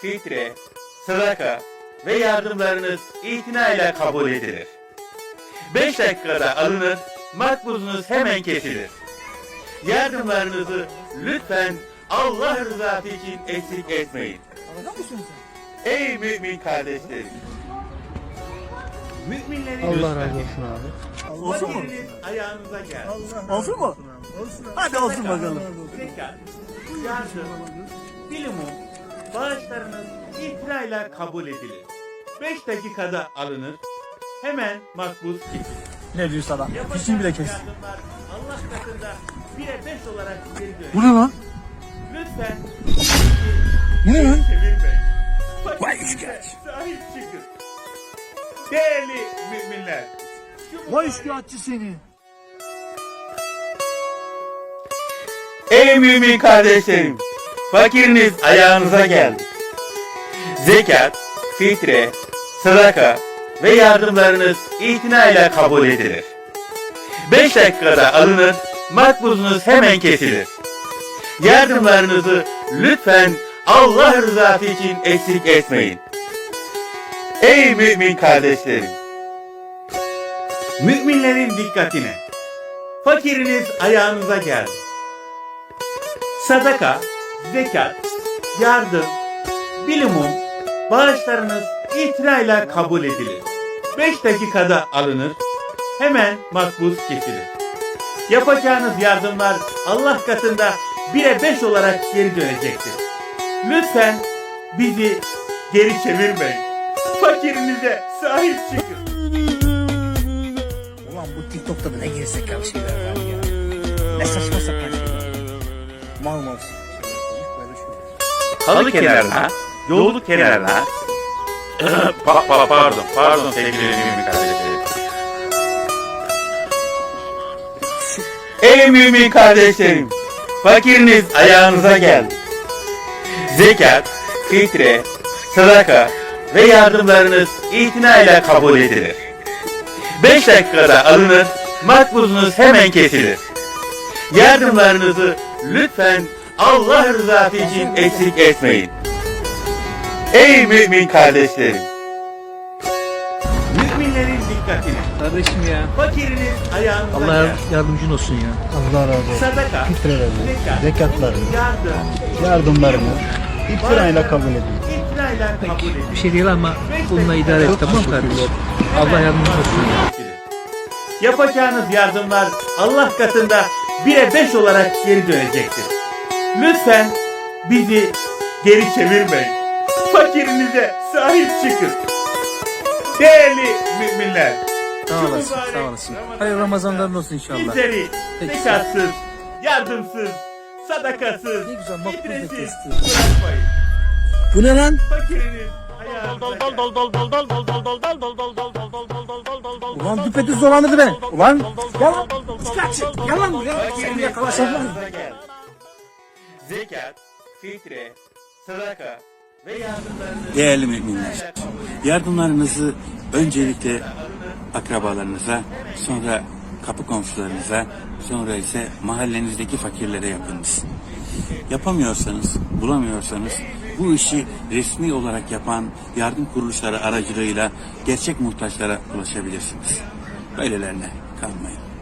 fitre, sadaka ve yardımlarınız itinayla kabul edilir. 5 dakikada alınır, makbuzunuz hemen kesilir. Yardımlarınızı lütfen Allah rızası için eksik etmeyin. Ey mümin kardeşlerim! Müminlerin Allah razı olsun abi. Olsun mu? ayağınıza gelsin. Olsun mu? Hadi olsun bakalım. Zekat, yardım, bağışlarınız itirayla kabul edilir. 5 dakikada alınır, hemen makbuz kesilir. Ne diyor sana? Fişini bile kes. Allah katında 1'e 5 olarak geri dönüyor. Bu ne lan? Lütfen Bu ne lan? çevirmeyin. Vay üçkağıtçı. Sahip çıkın. Değerli müminler. Vay üçkağıtçı seni. Ey mümin kardeşlerim! Fakiriniz ayağınıza geldi. Zekat, fitre, sadaka ve yardımlarınız itinayla kabul edilir. 5 dakikada alınır, makbuzunuz hemen kesilir. Yardımlarınızı lütfen Allah rızası için eksik etmeyin. Ey mümin kardeşlerim! Müminlerin dikkatine! Fakiriniz ayağınıza geldi. Sadaka, zekat, yardım, bilimum, bağışlarınız itirayla kabul edilir. 5 dakikada alınır, hemen makbuz kesilir. Yapacağınız yardımlar Allah katında 1'e 5 olarak geri dönecektir. Lütfen bizi geri çevirmeyin. Fakirinize sahip çıkın. Ulan bu TikTok'ta da ne gerizekalı şeyler var ya. Ne saçma sapan şeyler. Mal mal. Halı kenarına, yolu kenarına, pa- pa- pardon, pardon sevgili mümin kardeşlerim. Ey mümin kardeşlerim, fakiriniz ayağınıza geldi. Zekat, fitre, sadaka ve yardımlarınız itinayla kabul edilir. 5 dakikada alınır, makbuzunuz hemen kesilir. Yardımlarınızı lütfen Allah rızası için eksik etmeyin. Ey mümin kardeşlerim! Müminlerin dikkatine. Kardeşim ya. Fakiriniz ayağınıza Allah yardımcın olsun ya. Allah razı olsun. Sadaka, Fitrelerini, zekat, zekatlarını, yardım, yardımlarını iftirayla kabul ediyor. itirayla kabul edin. Bir şey değil ama bununla idare et tamam kardeşim? Allah yardımcın olsun ya. Yapacağınız yardımlar Allah katında 1'e 5 olarak geri dönecektir. Lütfen bizi geri çevirmeyin. Fakirinize sahip çıkın. Değerli müminler. Sağ olasın, mübarek sağ olasın. Ramazan Hayırlı Ramazanların olsun inşallah. Bizleri zekatsız, yardımsız, sadakasız, Ne güzel, fitresiz bırakmayın. Bu ne lan? Fakiriniz. Ulan düpedüz dolandırdı beni. Ulan gel lan. Üçkağıtçı. Gel lan buraya. Seni gelsin. Zekat, fitre, sadaka ve yardımlarınızı Değerli müminler, yardımlarınızı öncelikle akrabalarınıza, sonra kapı komşularınıza, sonra ise mahallenizdeki fakirlere yapınız. Yapamıyorsanız, bulamıyorsanız bu işi resmi olarak yapan yardım kuruluşları aracılığıyla gerçek muhtaçlara ulaşabilirsiniz. Böylelerine kalmayın.